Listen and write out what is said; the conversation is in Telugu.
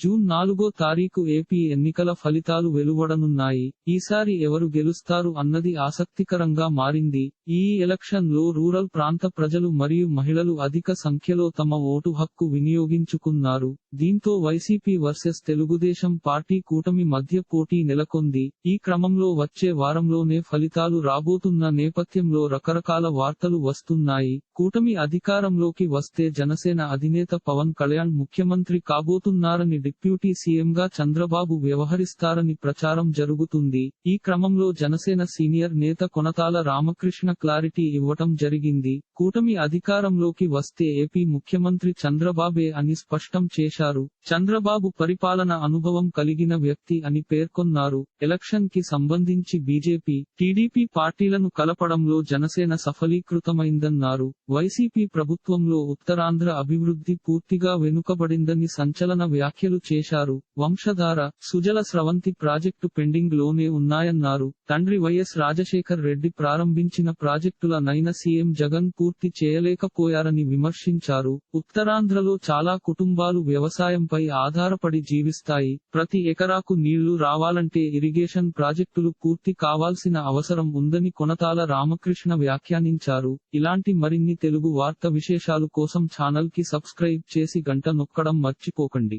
జూన్ నాలుగో తారీఖు ఏపీ ఎన్నికల ఫలితాలు వెలువడనున్నాయి. ఈసారి ఎవరు గెలుస్తారు అన్నది ఆసక్తికరంగా మారింది. ఈ ఎలక్షన్లో రూరల్ ప్రాంత ప్రజలు మరియు మహిళలు అధిక సంఖ్యలో తమ ఓటు హక్కు వినియోగించుకున్నారు. దీంతో వైసీపీ వర్సెస్ తెలుగుదేశం పార్టీ కూటమి మధ్య పోటీ నెలకొంది. ఈ క్రమంలో వచ్చే వారంలోనే ఫలితాలు రాబోతున్న నేపథ్యంలో రకరకాల వార్తలు వస్తున్నాయి. కూటమి అధికారంలోకి వస్తే జనసేన అధినేత పవన్ కళ్యాణ్ ముఖ్యమంత్రి కాబోతున్నారని డిప్యూటీ సీఎంగా చంద్రబాబు వ్యవహరిస్తారని ప్రచారం జరుగుతుంది. ఈ క్రమంలో జనసేన సీనియర్ నేత కొనతాల రామకృష్ణ క్లారిటీ ఇవ్వటం జరిగింది. కూటమి అధికారంలోకి వస్తే ఏపీ ముఖ్యమంత్రి చంద్రబాబే అని స్పష్టం చేశారు. చంద్రబాబు పరిపాలన అనుభవం కలిగిన వ్యక్తి అని పేర్కొన్నారు. ఎలక్షన్కి సంబంధించి బీజేపీ టీడీపీ పార్టీలను కలపడంలో జనసేన సఫలీకృతమైందన్నారు. వైసీపీ ప్రభుత్వంలో ఉత్తరాంధ్ర అభివృద్ధి పూర్తిగా వెనుకబడిందని సంచలన వ్యాఖ్యలు చేశారు. వంశధార సుజల స్రవంతి ప్రాజెక్టు పెండింగ్లోనే ఉన్నాయన్నారు. తండ్రి వైఎస్ రాజశేఖర్ రెడ్డి ప్రారంభించిన ప్రాజెక్టుల నైన సీఎం జగన్ పూర్తి చేయలేకపోయారని విమర్శించారు. ఉత్తరాంధ్రలో చాలా కుటుంబాలు వ్యవసాయంపై ఆధారపడి జీవిస్తాయి. ప్రతి ఎకరాకు నీళ్ళు రావాలంటే ఇరిగేషన్ ప్రాజెక్టులు పూర్తి కావాల్సిన అవసరం ఉందని కొనతాల రామకృష్ణ వ్యాఖ్యానించారు. ఇలాంటి మరిన్ని తెలుగు వార్త విశేషాలు కోసం ఛానల్కి సబ్స్క్రైబ్ చేసి గంట నొక్కడం మర్చిపోకండి.